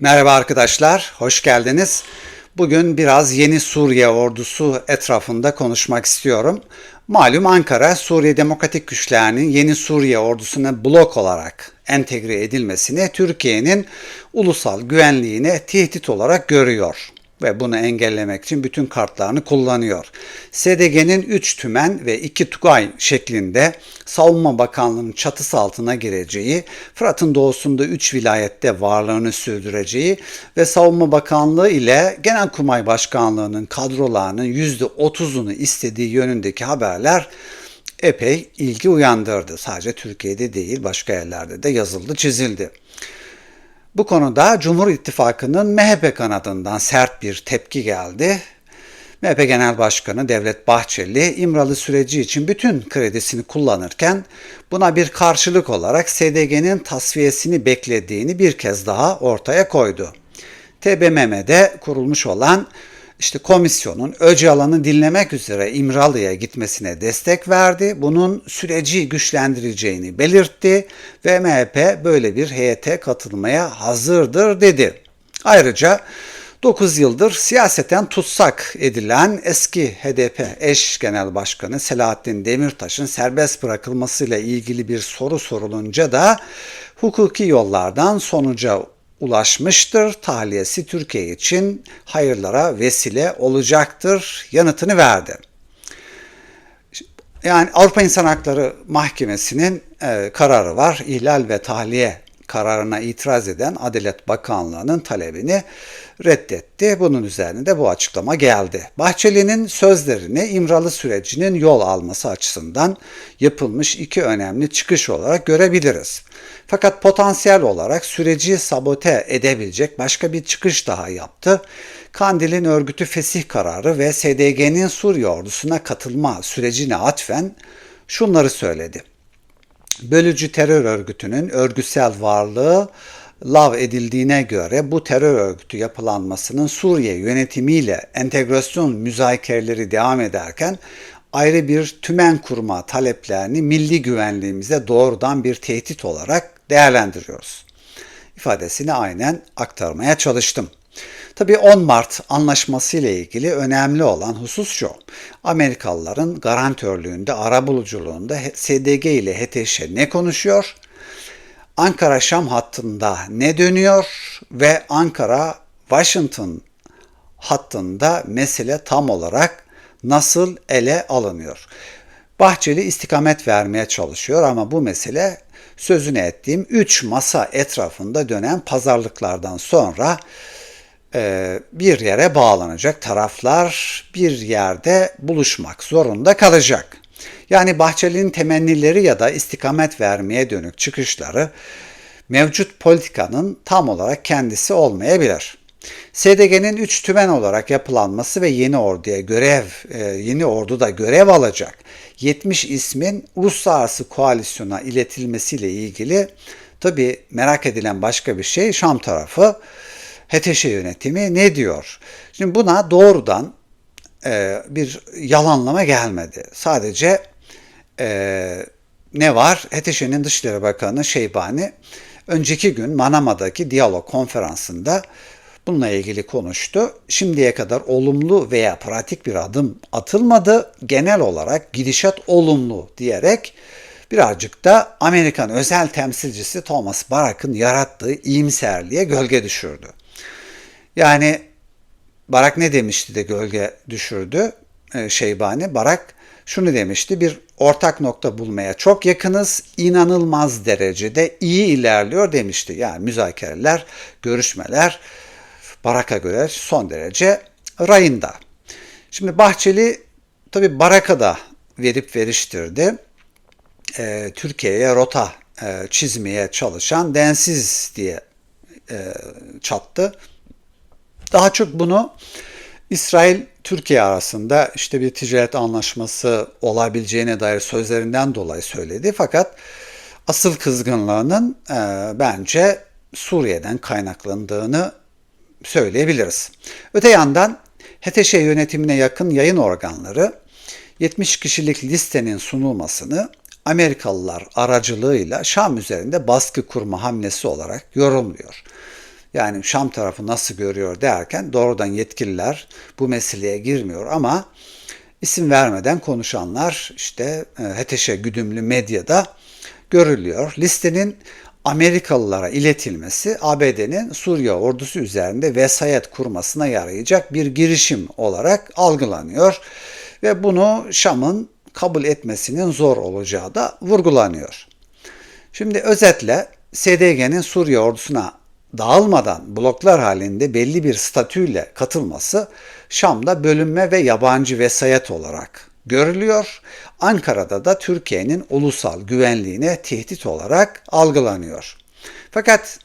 Merhaba arkadaşlar, hoş geldiniz. Bugün biraz yeni Suriye ordusu etrafında konuşmak istiyorum. Malum Ankara, Suriye Demokratik Güçlerinin yeni Suriye ordusuna blok olarak entegre edilmesini Türkiye'nin ulusal güvenliğine tehdit olarak görüyor ve bunu engellemek için bütün kartlarını kullanıyor. SDG'nin 3 tümen ve 2 tugay şeklinde Savunma Bakanlığı'nın çatısı altına gireceği, Fırat'ın doğusunda 3 vilayette varlığını sürdüreceği ve Savunma Bakanlığı ile Genelkurmay Başkanlığı'nın kadrolarının %30'unu istediği yönündeki haberler epey ilgi uyandırdı. Sadece Türkiye'de değil başka yerlerde de yazıldı, çizildi. Bu konuda Cumhur İttifakı'nın MHP kanadından sert bir tepki geldi. MHP Genel Başkanı Devlet Bahçeli İmralı süreci için bütün kredisini kullanırken buna bir karşılık olarak SDG'nin tasfiyesini beklediğini bir kez daha ortaya koydu. TBMM'de kurulmuş olan işte komisyonun Öcalan'ı dinlemek üzere İmralı'ya gitmesine destek verdi. Bunun süreci güçlendireceğini belirtti ve MHP böyle bir heyete katılmaya hazırdır dedi. Ayrıca 9 yıldır siyaseten tutsak edilen eski HDP eş genel başkanı Selahattin Demirtaş'ın serbest bırakılmasıyla ilgili bir soru sorulunca da hukuki yollardan sonuca ulaşmıştır. Tahliyesi Türkiye için hayırlara vesile olacaktır yanıtını verdi. Yani Avrupa İnsan Hakları Mahkemesi'nin e, kararı var. İhlal ve tahliye kararına itiraz eden Adalet Bakanlığı'nın talebini reddetti. Bunun üzerine de bu açıklama geldi. Bahçeli'nin sözlerini İmralı sürecinin yol alması açısından yapılmış iki önemli çıkış olarak görebiliriz. Fakat potansiyel olarak süreci sabote edebilecek başka bir çıkış daha yaptı. Kandil'in örgütü fesih kararı ve SDG'nin Suriye ordusuna katılma sürecine atfen şunları söyledi. Bölücü terör örgütünün örgüsel varlığı lav edildiğine göre bu terör örgütü yapılanmasının Suriye yönetimiyle entegrasyon müzakereleri devam ederken ayrı bir tümen kurma taleplerini milli güvenliğimize doğrudan bir tehdit olarak değerlendiriyoruz. İfadesini aynen aktarmaya çalıştım. Tabi 10 Mart anlaşması ile ilgili önemli olan husus şu. Amerikalıların garantörlüğünde, arabuluculuğunda SDG ile HTŞ ne konuşuyor? Ankara-Şam hattında ne dönüyor? Ve Ankara-Washington hattında mesele tam olarak nasıl ele alınıyor? Bahçeli istikamet vermeye çalışıyor ama bu mesele sözünü ettiğim 3 masa etrafında dönen pazarlıklardan sonra bir yere bağlanacak. Taraflar bir yerde buluşmak zorunda kalacak. Yani Bahçeli'nin temennileri ya da istikamet vermeye dönük çıkışları mevcut politikanın tam olarak kendisi olmayabilir. SDG'nin 3 tümen olarak yapılanması ve yeni orduya görev, e, yeni orduda görev alacak 70 ismin uluslararası koalisyona iletilmesiyle ilgili tabi merak edilen başka bir şey Şam tarafı HTŞ yönetimi ne diyor? Şimdi buna doğrudan e, bir yalanlama gelmedi. Sadece e, ne var? HTŞ'nin Dışişleri Bakanı Şeybani önceki gün Manama'daki diyalog konferansında bununla ilgili konuştu. Şimdiye kadar olumlu veya pratik bir adım atılmadı. Genel olarak gidişat olumlu diyerek birazcık da Amerikan özel temsilcisi Thomas Barak'ın yarattığı iyimserliğe gölge düşürdü. Yani Barak ne demişti de gölge düşürdü e, Şeybani? Barak şunu demişti, bir ortak nokta bulmaya çok yakınız, inanılmaz derecede iyi ilerliyor demişti. Yani müzakereler, görüşmeler Barak'a göre son derece rayında. Şimdi Bahçeli tabi Barak'a da verip veriştirdi. E, Türkiye'ye rota e, çizmeye çalışan densiz diye e, çattı. Daha çok bunu İsrail Türkiye arasında işte bir ticaret anlaşması olabileceğine dair sözlerinden dolayı söyledi. Fakat asıl kızgınlığının e, bence Suriye'den kaynaklandığını söyleyebiliriz. Öte yandan HTŞ yönetimine yakın yayın organları 70 kişilik listenin sunulmasını Amerikalılar aracılığıyla Şam üzerinde baskı kurma hamlesi olarak yorumluyor. Yani Şam tarafı nasıl görüyor derken doğrudan yetkililer bu meseleye girmiyor ama isim vermeden konuşanlar işte e, Heteşe güdümlü medyada görülüyor. Listenin Amerikalılara iletilmesi ABD'nin Suriye ordusu üzerinde vesayet kurmasına yarayacak bir girişim olarak algılanıyor ve bunu Şam'ın kabul etmesinin zor olacağı da vurgulanıyor. Şimdi özetle SDG'nin Suriye ordusuna dağılmadan bloklar halinde belli bir statüyle katılması Şam'da bölünme ve yabancı vesayet olarak görülüyor. Ankara'da da Türkiye'nin ulusal güvenliğine tehdit olarak algılanıyor. Fakat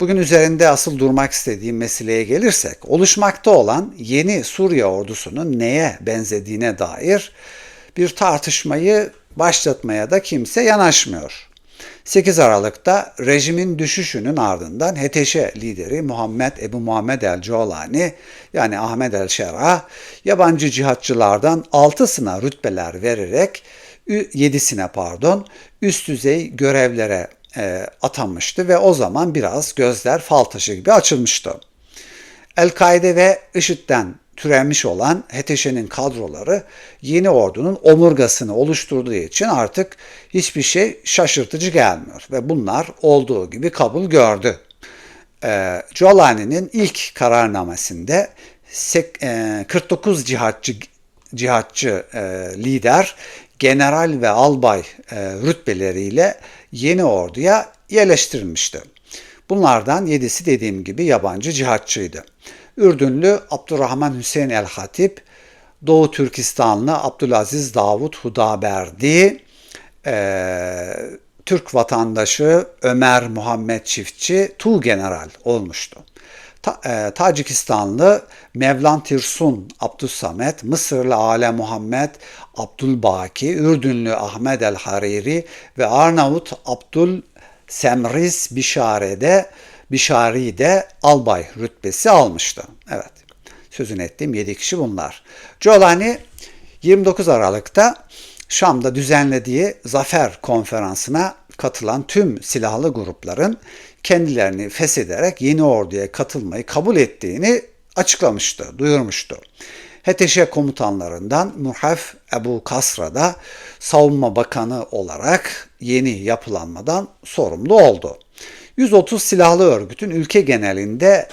bugün üzerinde asıl durmak istediğim meseleye gelirsek, oluşmakta olan yeni Suriye ordusunun neye benzediğine dair bir tartışmayı başlatmaya da kimse yanaşmıyor. 8 Aralık'ta rejimin düşüşünün ardından HTŞ lideri Muhammed Ebu Muhammed el Colani yani Ahmet el Şera yabancı cihatçılardan 6'sına rütbeler vererek 7'sine pardon üst düzey görevlere e, atanmıştı ve o zaman biraz gözler fal taşı gibi açılmıştı. El-Kaide ve IŞİD'den türenmiş olan HTŞ'nin kadroları yeni ordunun omurgasını oluşturduğu için artık hiçbir şey şaşırtıcı gelmiyor ve bunlar olduğu gibi kabul gördü. E, Giuliani'nin ilk kararnamesinde 49 cihatçı cihatçı e, lider general ve albay e, rütbeleriyle yeni orduya yerleştirilmişti. Bunlardan yedisi dediğim gibi yabancı cihatçıydı. Ürdünlü Abdurrahman Hüseyin el-Hatip, Doğu Türkistanlı Abdülaziz Davut Hudaberdi, e, Türk vatandaşı Ömer Muhammed Çiftçi Tu General olmuştu. Ta, e, Tacikistanlı Mevlan Tirsun Abdüssamet, Mısırlı Ale Muhammed Abdülbaki, Ürdünlü Ahmet el Hariri ve Arnavut Abdül Semriz Bişare'de Bişari'de albay rütbesi almıştı. Evet, sözün ettiğim 7 kişi bunlar. Giolani 29 Aralık'ta Şam'da düzenlediği Zafer Konferansı'na katılan tüm silahlı grupların kendilerini feshederek yeni orduya katılmayı kabul ettiğini açıklamıştı, duyurmuştu. HTŞ komutanlarından Muhaf Ebu Kasra da savunma bakanı olarak yeni yapılanmadan sorumlu oldu. 130 silahlı örgütün ülke genelinde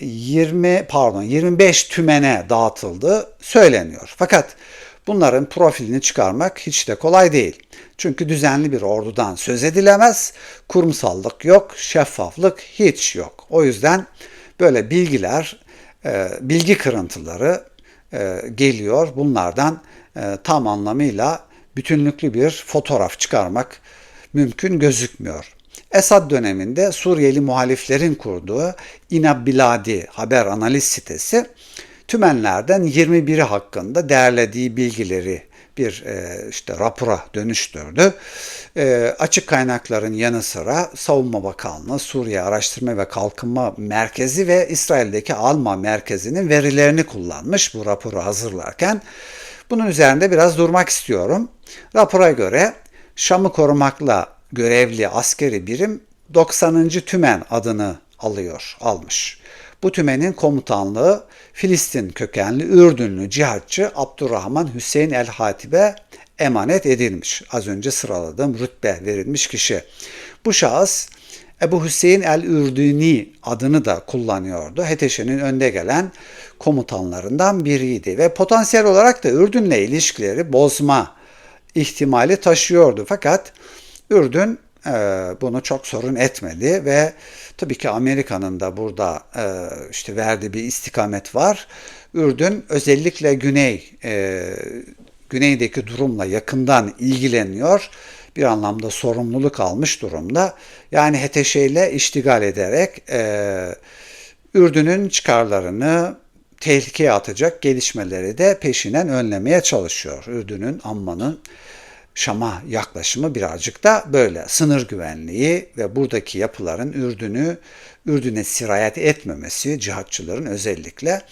20 pardon 25 tümene dağıtıldı söyleniyor. Fakat bunların profilini çıkarmak hiç de kolay değil. Çünkü düzenli bir ordudan söz edilemez, kurumsallık yok, şeffaflık hiç yok. O yüzden böyle bilgiler, e, bilgi kırıntıları e, geliyor. Bunlardan e, tam anlamıyla bütünlüklü bir fotoğraf çıkarmak mümkün gözükmüyor. Esad döneminde Suriyeli muhaliflerin kurduğu İnabiladi haber analiz sitesi tümenlerden 21'i hakkında derlediği bilgileri bir e, işte rapora dönüştürdü. E, açık kaynakların yanı sıra Savunma Bakanlığı, Suriye Araştırma ve Kalkınma Merkezi ve İsrail'deki Alma Merkezi'nin verilerini kullanmış bu raporu hazırlarken. Bunun üzerinde biraz durmak istiyorum. Rapora göre Şam'ı korumakla görevli askeri birim 90. Tümen adını alıyor, almış. Bu tümenin komutanlığı Filistin kökenli Ürdünlü cihatçı Abdurrahman Hüseyin el-Hatib'e emanet edilmiş. Az önce sıraladığım rütbe verilmiş kişi. Bu şahıs Ebu Hüseyin el-Ürdüni adını da kullanıyordu. HTŞ'nin önde gelen komutanlarından biriydi ve potansiyel olarak da Ürdün'le ilişkileri bozma ihtimali taşıyordu. Fakat Ürdün e, bunu çok sorun etmedi ve tabii ki Amerika'nın da burada e, işte verdiği bir istikamet var. Ürdün özellikle güney e, güneydeki durumla yakından ilgileniyor. Bir anlamda sorumluluk almış durumda. Yani HTŞ ile iştigal ederek Ürdün'ün çıkarlarını tehlikeye atacak gelişmeleri de peşinen önlemeye çalışıyor. Ürdün'ün, Amman'ın Şam'a yaklaşımı birazcık da böyle. Sınır güvenliği ve buradaki yapıların Ürdün'ü Ürdün'e sirayet etmemesi cihatçıların özellikle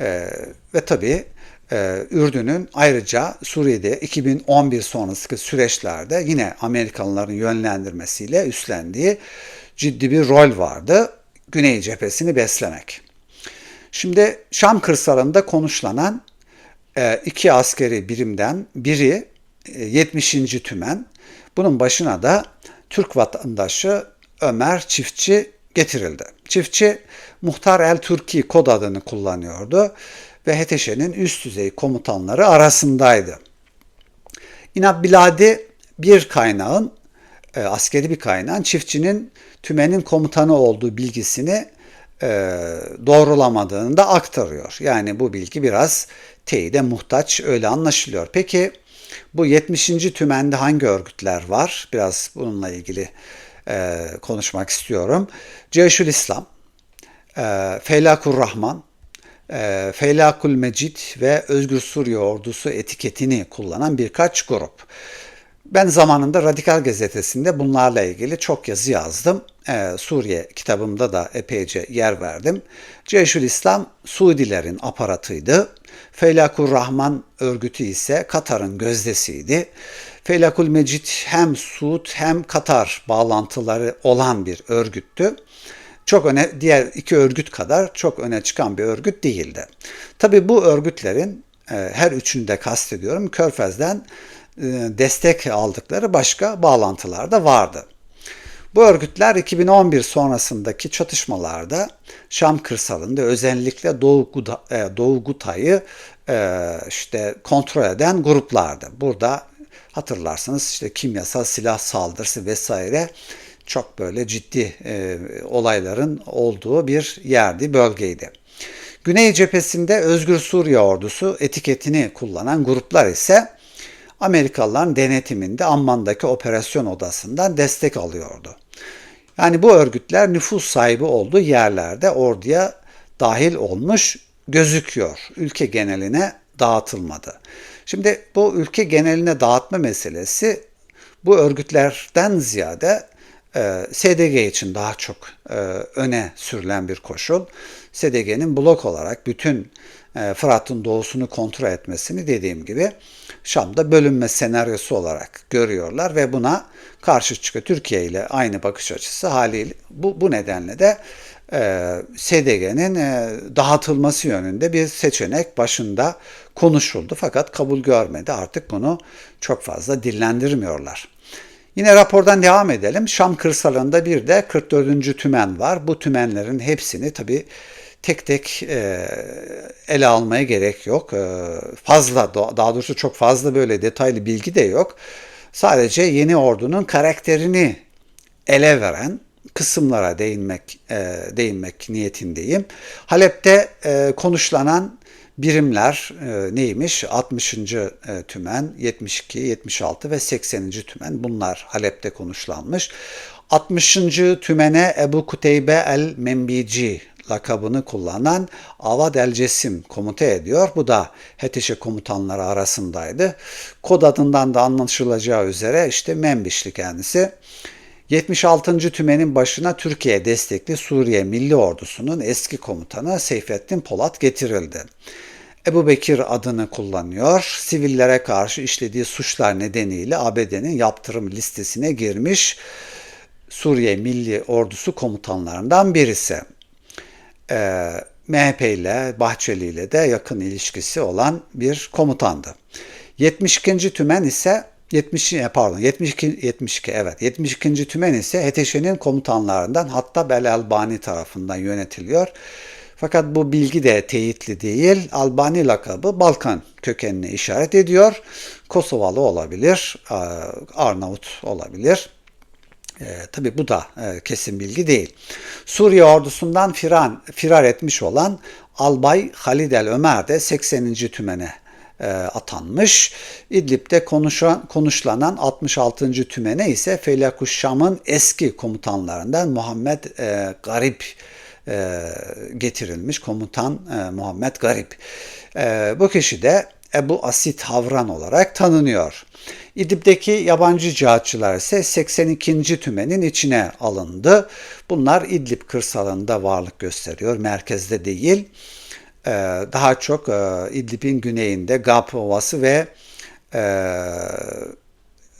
e, ve tabii e, Ürdün'ün ayrıca Suriye'de 2011 sonrası süreçlerde yine Amerikalıların yönlendirmesiyle üstlendiği ciddi bir rol vardı. Güney cephesini beslemek. Şimdi Şam kırsalında konuşlanan e, iki askeri birimden biri 70. Tümen. Bunun başına da Türk vatandaşı Ömer Çiftçi getirildi. Çiftçi Muhtar El Türki kod adını kullanıyordu ve HTŞ'nin üst düzey komutanları arasındaydı. İnab Biladi bir kaynağın, e, askeri bir kaynağın çiftçinin tümenin komutanı olduğu bilgisini e, doğrulamadığını da aktarıyor. Yani bu bilgi biraz teyide muhtaç öyle anlaşılıyor. Peki bu 70. tümende hangi örgütler var? Biraz bununla ilgili e, konuşmak istiyorum. Ceyşül İslam, e, Feylakur Rahman, e, Feylakul Mecid ve Özgür Suriye Ordusu etiketini kullanan birkaç grup. Ben zamanında Radikal Gazetesi'nde bunlarla ilgili çok yazı yazdım. Ee, Suriye kitabımda da epeyce yer verdim. Ceyşül İslam Suudilerin aparatıydı. Feylakur Rahman örgütü ise Katar'ın gözdesiydi. Feylakul Mecid hem Suud hem Katar bağlantıları olan bir örgüttü. Çok öne diğer iki örgüt kadar çok öne çıkan bir örgüt değildi. Tabi bu örgütlerin e, her üçünü de kastediyorum Körfez'den e, destek aldıkları başka bağlantılar da vardı. Bu örgütler 2011 sonrasındaki çatışmalarda Şam kırsalında özellikle Doğu, e, Doğu Guta'yı işte kontrol eden gruplardı. Burada hatırlarsınız işte kimyasal silah saldırısı vesaire çok böyle ciddi e, olayların olduğu bir yerdi, bölgeydi. Güney cephesinde Özgür Suriye Ordusu etiketini kullanan gruplar ise Amerikalıların denetiminde Amman'daki operasyon odasından destek alıyordu. Yani bu örgütler nüfus sahibi olduğu yerlerde orduya dahil olmuş gözüküyor. Ülke geneline dağıtılmadı. Şimdi bu ülke geneline dağıtma meselesi bu örgütlerden ziyade e, SDG için daha çok e, öne sürülen bir koşul. SDG'nin blok olarak bütün Fırat'ın doğusunu kontrol etmesini dediğim gibi Şam'da bölünme senaryosu olarak görüyorlar ve buna karşı çıkıyor. Türkiye ile aynı bakış açısı haliyle bu, bu nedenle de e, SDG'nin e, dağıtılması yönünde bir seçenek başında konuşuldu fakat kabul görmedi. Artık bunu çok fazla dillendirmiyorlar. Yine rapordan devam edelim. Şam kırsalında bir de 44. tümen var. Bu tümenlerin hepsini tabi tek tek e, ele almaya gerek yok. E, fazla daha doğrusu çok fazla böyle detaylı bilgi de yok. Sadece yeni ordunun karakterini ele veren kısımlara değinmek e, değinmek niyetindeyim. Halep'te e, konuşlanan birimler e, neymiş? 60. E, tümen, 72, 76 ve 80. tümen bunlar Halep'te konuşlanmış. 60. tümene Ebu Kuteybe el-Membici lakabını kullanan Avad el-Cesim komuta ediyor. Bu da Hetişe komutanları arasındaydı. Kod adından da anlaşılacağı üzere işte Membişli kendisi. 76. tümenin başına Türkiye destekli Suriye Milli Ordusu'nun eski komutanı Seyfettin Polat getirildi. Ebu Bekir adını kullanıyor. Sivillere karşı işlediği suçlar nedeniyle ABD'nin yaptırım listesine girmiş Suriye Milli Ordusu komutanlarından birisi. Ee, MHP ile Bahçeli ile de yakın ilişkisi olan bir komutandı. 72. tümen ise 70 e, pardon 72 72 evet 72. tümen ise HTŞ'nin komutanlarından hatta Bel Albani tarafından yönetiliyor. Fakat bu bilgi de teyitli değil. Albani lakabı Balkan kökenine işaret ediyor. Kosovalı olabilir, Arnavut olabilir. E, tabi bu da e, kesin bilgi değil. Suriye ordusundan firan, firar etmiş olan Albay Halid el Ömer de 80. tümene e, atanmış. İdlib'de konuşan, konuşlanan 66. tümene ise Feylakuş Şam'ın eski komutanlarından Muhammed e, Garip e, getirilmiş. Komutan e, Muhammed Garip. E, bu kişi de Ebu Asit Havran olarak tanınıyor. İdlib'deki yabancı cihatçılar ise 82. tümenin içine alındı. Bunlar İdlib kırsalında varlık gösteriyor, merkezde değil. Ee, daha çok e, İdlib'in güneyinde Gap Ovası ve e,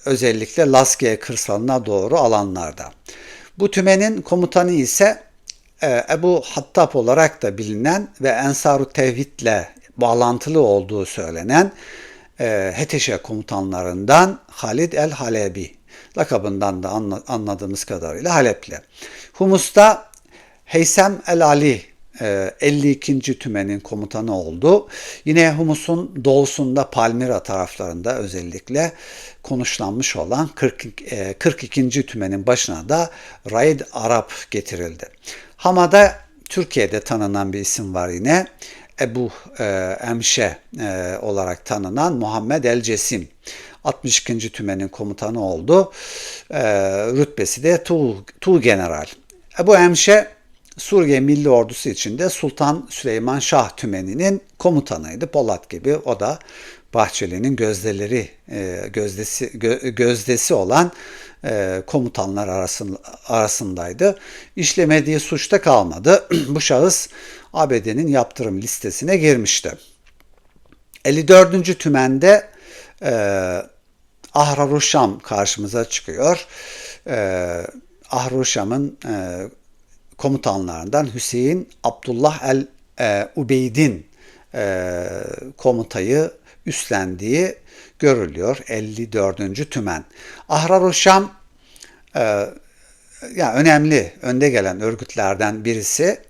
özellikle Laskiye kırsalına doğru alanlarda. Bu tümenin komutanı ise e, Ebu Hattab olarak da bilinen ve Ensar-ı Tevhid'le bağlantılı olduğu söylenen e, Heteşe komutanlarından Halid el-Halebi lakabından da anladığımız kadarıyla Halepli. Humus'ta Heysem el-Ali 52. E, tümenin komutanı oldu. Yine Humus'un doğusunda Palmira taraflarında özellikle konuşlanmış olan 40, 42. E, tümenin başına da Raid Arap getirildi. Hama'da Türkiye'de tanınan bir isim var yine. Ebu e, Emşe e, olarak tanınan Muhammed El Cesim. 62. tümenin komutanı oldu. E, rütbesi de Tu, tu General. Ebu Emşe Suriye Milli Ordusu içinde Sultan Süleyman Şah tümeninin komutanıydı. Polat gibi o da Bahçeli'nin gözdeleri e, gözdesi gözdesi olan e, komutanlar arasındaydı. İşlemediği suçta kalmadı. Bu şahıs ABD'nin yaptırım listesine girmişti. 54. tümende e, Ahraruşam karşımıza çıkıyor. E, Ahraruşam'ın e, komutanlarından Hüseyin Abdullah el e, Ubeyd'in e, komutayı üstlendiği görülüyor 54. tümen. Ahraruşam e, yani önemli önde gelen örgütlerden birisi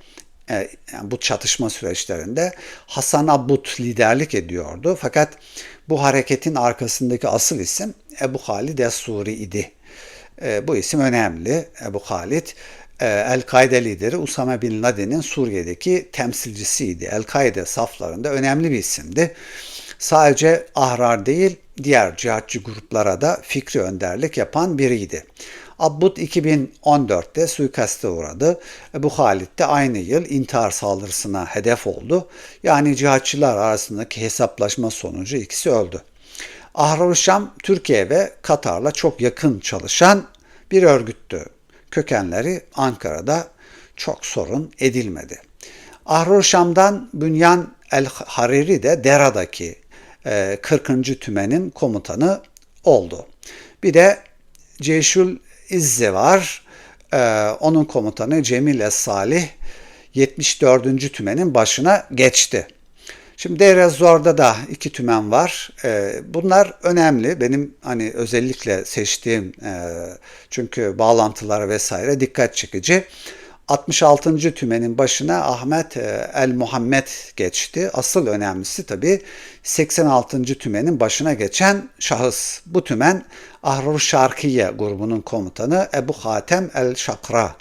yani bu çatışma süreçlerinde Hasan Abud liderlik ediyordu. Fakat bu hareketin arkasındaki asıl isim Ebu Halid Es-Suri idi. E, bu isim önemli. Ebu Halid e, El-Kaide lideri Usame Bin Laden'in Suriye'deki temsilcisiydi. El-Kaide saflarında önemli bir isimdi. Sadece Ahrar değil, diğer cihatçı gruplara da fikri önderlik yapan biriydi. Abbud 2014'te suikaste uğradı. Bu Halid de aynı yıl intihar saldırısına hedef oldu. Yani cihatçılar arasındaki hesaplaşma sonucu ikisi öldü. Ahrar Şam, Türkiye ve Katar'la çok yakın çalışan bir örgüttü. Kökenleri Ankara'da çok sorun edilmedi. Ahrar Şam'dan Bünyan el-Hariri de Dera'daki 40. E, tümenin komutanı oldu. Bir de Ceşül İzze var. Ee, onun komutanı Cemil Es-Salih 74. tümenin başına geçti. Şimdi Deir Zor'da da iki tümen var. Ee, bunlar önemli. Benim hani özellikle seçtiğim e, çünkü bağlantıları vesaire dikkat çekici. 66. tümenin başına Ahmet e, El Muhammed geçti. Asıl önemlisi tabi 86. tümenin başına geçen şahıs. Bu tümen Ahrur Şarkiye grubunun komutanı Ebu Hatem El Şakra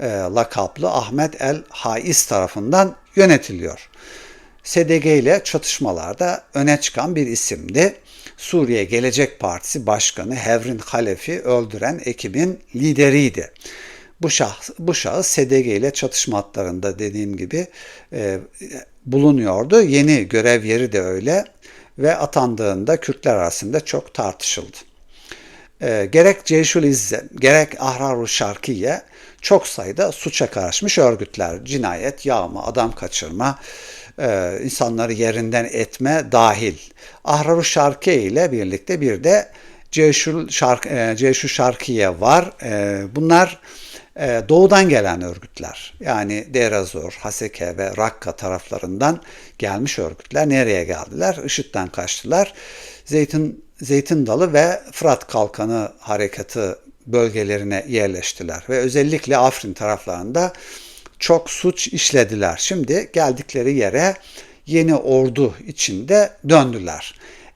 e, lakaplı Ahmet El Haiz tarafından yönetiliyor. SDG ile çatışmalarda öne çıkan bir isimdi. Suriye Gelecek Partisi Başkanı Hevrin Halefi öldüren ekibin lideriydi. Bu şahıs, bu şahıs SDG ile çatışma hatlarında dediğim gibi e, bulunuyordu. Yeni görev yeri de öyle ve atandığında Kürtler arasında çok tartışıldı. E, gerek Ceyşul İzze, gerek Ahraru Şarkiye çok sayıda suça karışmış örgütler. Cinayet, yağma, adam kaçırma, e, insanları yerinden etme dahil. Ahraru Şarkiye ile birlikte bir de Ceyşul, Şark, e, Şarkiye var. E, bunlar ee, doğudan gelen örgütler yani Derazor, Haseke ve Rakka taraflarından gelmiş örgütler nereye geldiler? IŞİD'den kaçtılar. Zeytin, Zeytin Dalı ve Fırat Kalkanı harekatı bölgelerine yerleştiler ve özellikle Afrin taraflarında çok suç işlediler. Şimdi geldikleri yere yeni ordu içinde döndüler.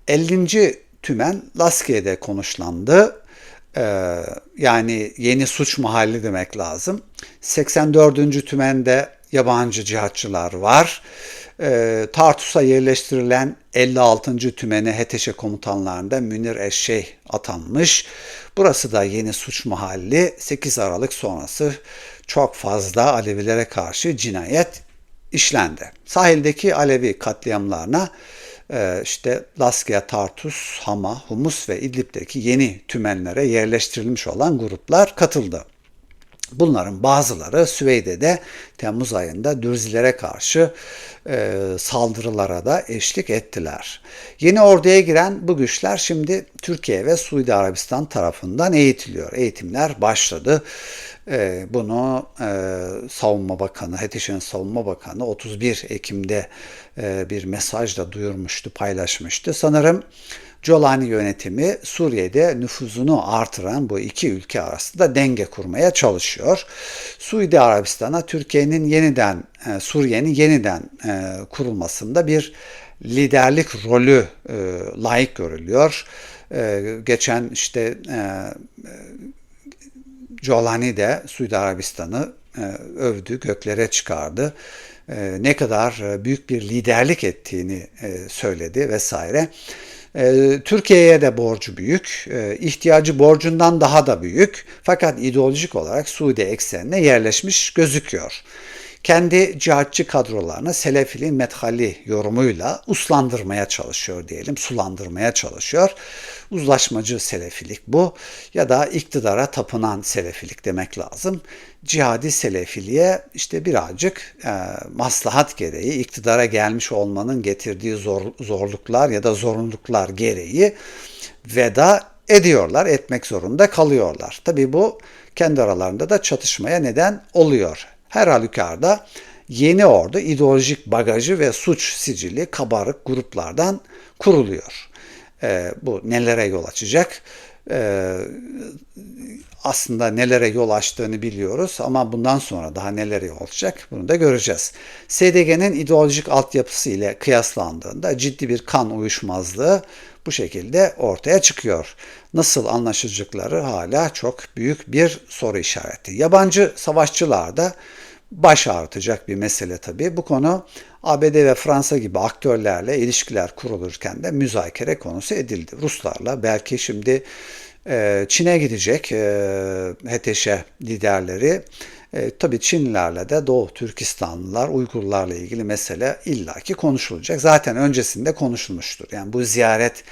50. tümen Laskiye'de konuşlandı ee, yani yeni suç mahalli demek lazım. 84. tümende yabancı cihatçılar var. Ee, Tartus'a yerleştirilen 56. tümene HETEŞE komutanlarında Münir Eşşeyh atanmış. Burası da yeni suç mahalli. 8 Aralık sonrası çok fazla Alevilere karşı cinayet işlendi. Sahildeki Alevi katliamlarına işte Laskia, Tartus, Hama, Humus ve İdlib'deki yeni tümenlere yerleştirilmiş olan gruplar katıldı. Bunların bazıları Süveyde'de Temmuz ayında Dürzilere karşı e, saldırılara da eşlik ettiler. Yeni orduya giren bu güçler şimdi Türkiye ve Suudi Arabistan tarafından eğitiliyor. Eğitimler başladı. E, bunu e, Savunma Bakanı, HETİŞ'in Savunma Bakanı 31 Ekim'de e, bir mesajla duyurmuştu, paylaşmıştı. Sanırım Colani yönetimi Suriye'de nüfuzunu artıran bu iki ülke arasında denge kurmaya çalışıyor. Suudi Arabistan'a Türkiye'nin yeniden e, Suriye'nin yeniden e, kurulmasında bir liderlik rolü e, layık görülüyor. Geçen işte Colani de Suudi Arabistan'ı övdü, göklere çıkardı. Ne kadar büyük bir liderlik ettiğini söyledi vesaire. Ee, Türkiye'ye de borcu büyük, ee, ihtiyacı borcundan daha da büyük fakat ideolojik olarak Suudi eksenine yerleşmiş gözüküyor. Kendi cihatçı kadrolarını Selefiliğin methali yorumuyla uslandırmaya çalışıyor diyelim, sulandırmaya çalışıyor. Uzlaşmacı Selefilik bu ya da iktidara tapınan Selefilik demek lazım. Cihadi Selefiliğe işte birazcık e, maslahat gereği iktidara gelmiş olmanın getirdiği zor, zorluklar ya da zorunluluklar gereği veda ediyorlar, etmek zorunda kalıyorlar. Tabii bu kendi aralarında da çatışmaya neden oluyor. Her halükarda yeni ordu ideolojik bagajı ve suç sicili kabarık gruplardan kuruluyor. E, bu nelere yol açacak? E, aslında nelere yol açtığını biliyoruz ama bundan sonra daha nelere yol açacak bunu da göreceğiz. SDG'nin ideolojik altyapısı ile kıyaslandığında ciddi bir kan uyuşmazlığı bu şekilde ortaya çıkıyor. Nasıl anlaşacakları hala çok büyük bir soru işareti. Yabancı savaşçılar da baş ağrıtacak bir mesele tabii. Bu konu ABD ve Fransa gibi aktörlerle ilişkiler kurulurken de müzakere konusu edildi. Ruslarla belki şimdi e, Çin'e gidecek e, HTŞ liderleri. E, tabii Çinlilerle de Doğu Türkistanlılar, Uygurlarla ilgili mesele illaki konuşulacak. Zaten öncesinde konuşulmuştur. Yani bu ziyaret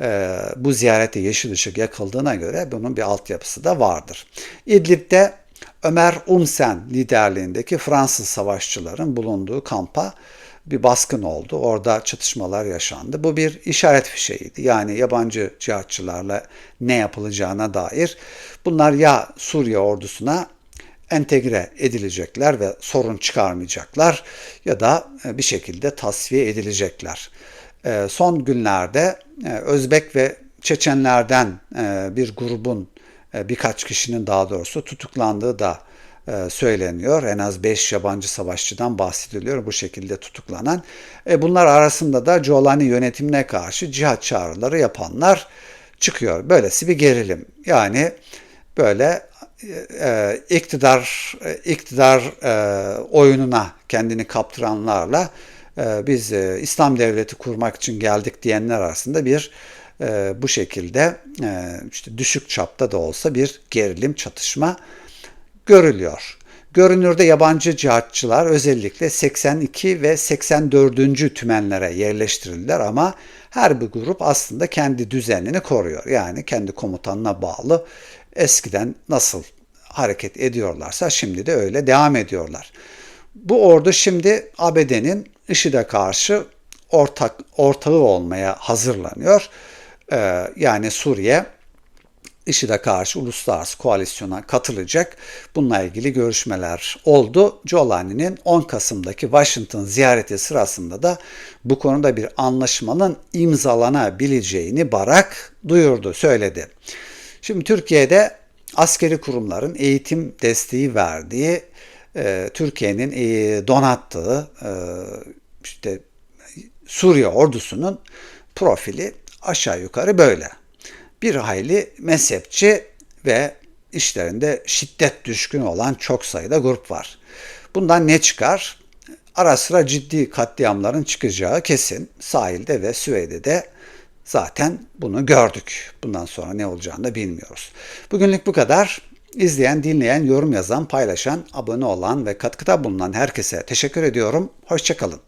e, bu ziyarette yeşil ışık yakıldığına göre bunun bir altyapısı da vardır. İdlib'de Ömer Umsen liderliğindeki Fransız savaşçıların bulunduğu kampa bir baskın oldu. Orada çatışmalar yaşandı. Bu bir işaret fişeğiydi. Yani yabancı cihatçılarla ne yapılacağına dair. Bunlar ya Suriye ordusuna entegre edilecekler ve sorun çıkarmayacaklar ya da e, bir şekilde tasfiye edilecekler. E, son günlerde e, Özbek ve Çeçenlerden bir grubun birkaç kişinin daha doğrusu tutuklandığı da söyleniyor. En az 5 yabancı savaşçıdan bahsediliyor bu şekilde tutuklanan. Bunlar arasında da Colani yönetimine karşı cihat çağrıları yapanlar çıkıyor. Böylesi bir gerilim. Yani böyle e, iktidar iktidar e, oyununa kendini kaptıranlarla e, biz e, İslam devleti kurmak için geldik diyenler arasında bir e, bu şekilde e, işte düşük çapta da olsa bir gerilim çatışma görülüyor. Görünürde yabancı cihatçılar özellikle 82 ve 84. tümenlere yerleştirildiler ama her bir grup aslında kendi düzenini koruyor. Yani kendi komutanına bağlı eskiden nasıl hareket ediyorlarsa şimdi de öyle devam ediyorlar. Bu ordu şimdi ABD'nin IŞİD'e karşı ortak ortağı olmaya hazırlanıyor. Ee, yani Suriye IŞİD'e karşı uluslararası koalisyona katılacak. Bununla ilgili görüşmeler oldu. Giuliani'nin 10 Kasım'daki Washington ziyareti sırasında da bu konuda bir anlaşmanın imzalanabileceğini Barak duyurdu, söyledi. Şimdi Türkiye'de askeri kurumların eğitim desteği verdiği, e, Türkiye'nin e, donattığı e, işte Suriye ordusunun profili aşağı yukarı böyle. Bir hayli mezhepçi ve işlerinde şiddet düşkün olan çok sayıda grup var. Bundan ne çıkar? Ara sıra ciddi katliamların çıkacağı kesin. Sahilde ve Süveyde'de Zaten bunu gördük. Bundan sonra ne olacağını da bilmiyoruz. Bugünlük bu kadar. İzleyen, dinleyen, yorum yazan, paylaşan, abone olan ve katkıda bulunan herkese teşekkür ediyorum. Hoşçakalın.